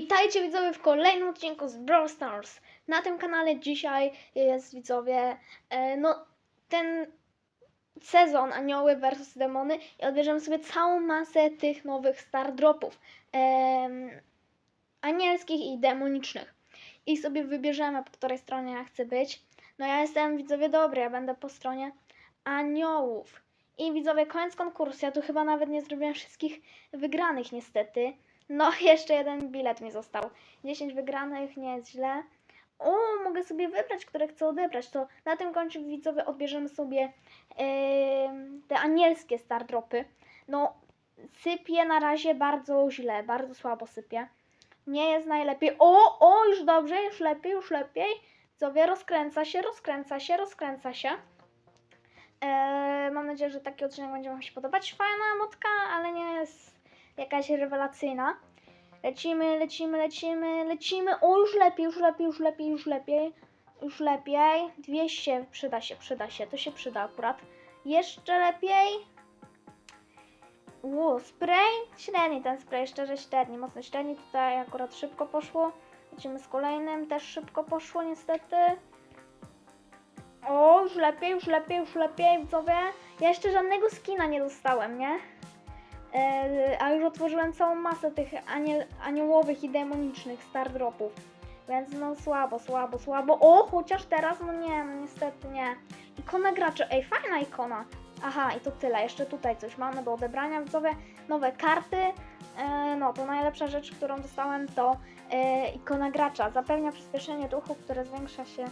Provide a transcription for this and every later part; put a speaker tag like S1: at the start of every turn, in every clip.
S1: Witajcie widzowie w kolejnym odcinku z Brawl Stars. Na tym kanale dzisiaj jest widzowie, e, no ten sezon Anioły vs Demony i odbierzemy sobie całą masę tych nowych star dropów em, anielskich i demonicznych. I sobie wybierzemy po której stronie ja chcę być. No ja jestem widzowie dobry, ja będę po stronie aniołów. I widzowie, koniec konkursu. Ja tu chyba nawet nie zrobiłem wszystkich wygranych niestety. No, jeszcze jeden bilet mi został. 10 wygranych, nie jest źle. O, mogę sobie wybrać, które chcę odebrać. To na tym końcu widzowie odbierzemy sobie em, te anielskie star dropy. No, sypie na razie bardzo źle, bardzo słabo sypie. Nie jest najlepiej. O, o, już dobrze, już lepiej, już lepiej. Widzowie, rozkręca się, rozkręca się, rozkręca się. Eee, mam nadzieję, że taki odcinek będzie Wam się podobać. Fajna motka, ale nie jest jakaś rewelacyjna. Lecimy, lecimy, lecimy, lecimy. O, już lepiej, już lepiej, już lepiej, już lepiej. Już lepiej. 200 przyda się, przyda się. To się przyda akurat. Jeszcze lepiej. Ło, spray. Średni ten spray, szczerze średni, mocno średni. Tutaj akurat szybko poszło. Lecimy z kolejnym, też szybko poszło niestety. O, już lepiej, już lepiej, już lepiej, widzowie. Ja jeszcze żadnego skina nie dostałem, nie? E, a już otworzyłem całą masę tych aniel, aniołowych i demonicznych star dropów. Więc no słabo, słabo, słabo. O, chociaż teraz, no nie, no niestety nie. Ikona graczy, ej, fajna ikona. Aha, i to tyle. Jeszcze tutaj coś mamy do odebrania, widzowie. Nowe karty. E, no, to najlepsza rzecz, którą dostałem, to e, ikona gracza. Zapewnia przyspieszenie duchu, które zwiększa się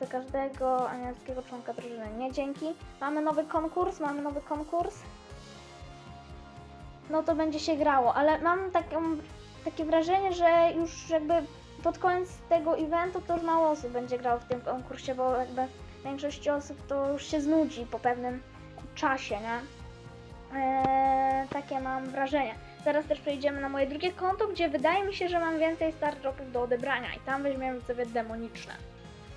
S1: za każdego anielskiego członka drużyny. Nie dzięki. Mamy nowy konkurs, mamy nowy konkurs. No to będzie się grało, ale mam taką, takie wrażenie, że już jakby pod koniec tego eventu to już mało osób będzie grało w tym konkursie, bo jakby większość osób to już się znudzi po pewnym czasie, nie? Eee, takie mam wrażenie. Zaraz też przejdziemy na moje drugie konto, gdzie wydaje mi się, że mam więcej star dropów do odebrania i tam weźmiemy sobie demoniczne.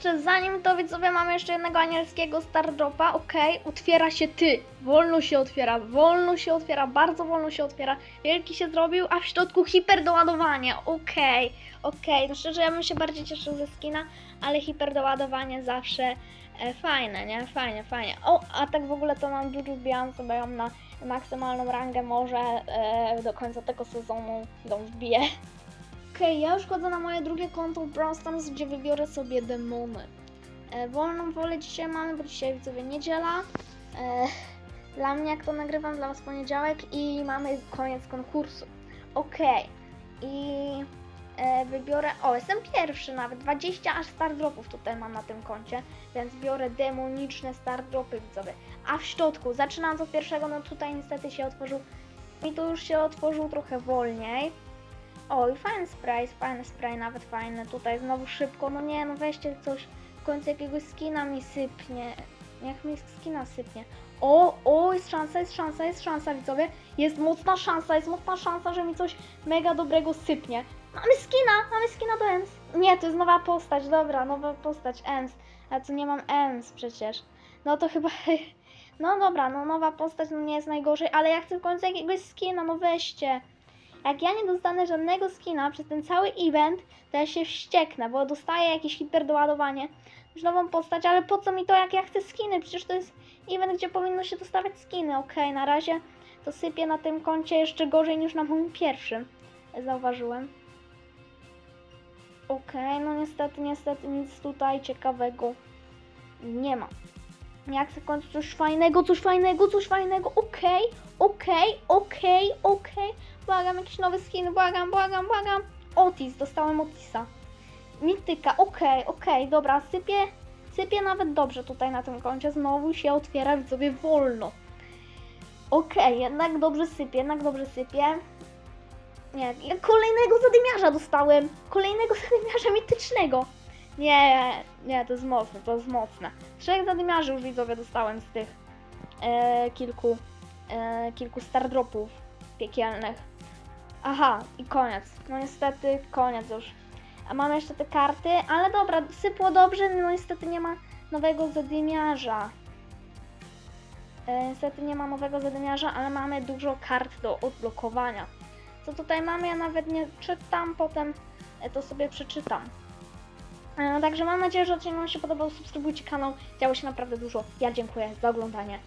S1: Jeszcze zanim to widzowie mamy jeszcze jednego anielskiego star dropa, okej, otwiera się ty. Wolno się otwiera, wolno się otwiera, bardzo wolno się otwiera. Wielki się zrobił, a w środku hiperdoładowanie. Okej, okej, no szczerze ja bym się bardziej cieszył ze skina, ale hiperdoładowanie zawsze e, fajne, nie? Fajnie, fajnie. O, a tak w ogóle to mam dużo wbijam sobie ją na maksymalną rangę, może e, do końca tego sezonu ją wbiję. Okej, ja już chodzę na moje drugie konto Stars, gdzie wybiorę sobie demony. E, wolną wolę dzisiaj mamy, bo dzisiaj widzowie niedziela. E, dla mnie jak to nagrywam, dla Was poniedziałek i mamy koniec konkursu. Okej. I e, wybiorę, o jestem pierwszy nawet, 20 aż star dropów tutaj mam na tym koncie, więc biorę demoniczne star dropy widzowie. A w środku, zaczynając od pierwszego, no tutaj niestety się otworzył, i tu już się otworzył trochę wolniej. O, i fajny spray, fajny spray, nawet fajny. Tutaj znowu szybko, no nie, no weźcie coś, w końcu jakiegoś skina mi sypnie. Niech mi skina sypnie. O, o, jest szansa, jest szansa, jest szansa, widzowie. Jest mocna szansa, jest mocna szansa, że mi coś mega dobrego sypnie. Mamy skina, mamy skina do EMS. Nie, to jest nowa postać, dobra, nowa postać, EMS. Ale tu nie mam EMS przecież. No to chyba... No dobra, no nowa postać, no nie jest najgorzej, ale ja chcę w końcu jakiegoś skina, no weźcie. Jak ja nie dostanę żadnego skina przez ten cały event, to ja się wścieknę, bo dostaję jakieś hiperdoładowanie, już nową postać, ale po co mi to, jak ja chcę skiny? Przecież to jest event, gdzie powinno się dostawać skiny. Okej, na razie to sypię na tym koncie jeszcze gorzej niż na moim pierwszym. Zauważyłem. Okej, no niestety, niestety nic tutaj ciekawego nie ma. Jak końcu coś fajnego, coś fajnego, coś fajnego, okej, okej, okej, okej. Błagam, jakiś nowy skin, błagam, błagam, błagam. Otis, dostałem Otisa. Mityka, okej, okej, dobra, sypię, sypię nawet dobrze tutaj na tym koncie. Znowu się otwiera, widzowie, wolno. Okej, jednak dobrze sypię, jednak dobrze sypię. Nie, kolejnego zadymiarza dostałem. Kolejnego zadymiarza mitycznego. Nie, nie, to jest mocne, to jest mocne. Trzech zadymiarzy już widzowie dostałem z tych e, kilku, e, kilku stardropów piekielnych. Aha, i koniec. No niestety, koniec już. A mamy jeszcze te karty, ale dobra, sypło dobrze, no niestety nie ma nowego zadymiarza. E, niestety nie ma nowego zadymiarza, ale mamy dużo kart do odblokowania. co tutaj mamy, ja nawet nie czytam, potem e, to sobie przeczytam. E, Także mam nadzieję, że odcinek Wam się podobał. Subskrybujcie kanał, działo się naprawdę dużo. Ja dziękuję za oglądanie.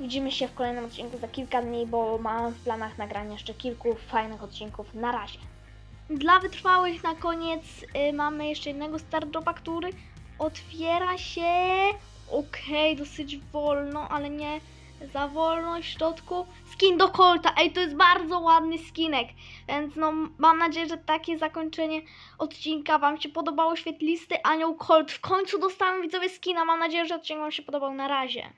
S1: Widzimy się w kolejnym odcinku za kilka dni, bo mam w planach nagranie jeszcze kilku fajnych odcinków. Na razie. Dla wytrwałych na koniec y, mamy jeszcze jednego Stardropa, który otwiera się. Okej, dosyć wolno, ale nie za wolno w środku. Skin do Colta. Ej, to jest bardzo ładny skinek. Więc no, mam nadzieję, że takie zakończenie odcinka Wam się podobało. Świetlisty anioł Colt. W końcu dostałem widzowie skina. Mam nadzieję, że odcinek Wam się podobał. Na razie.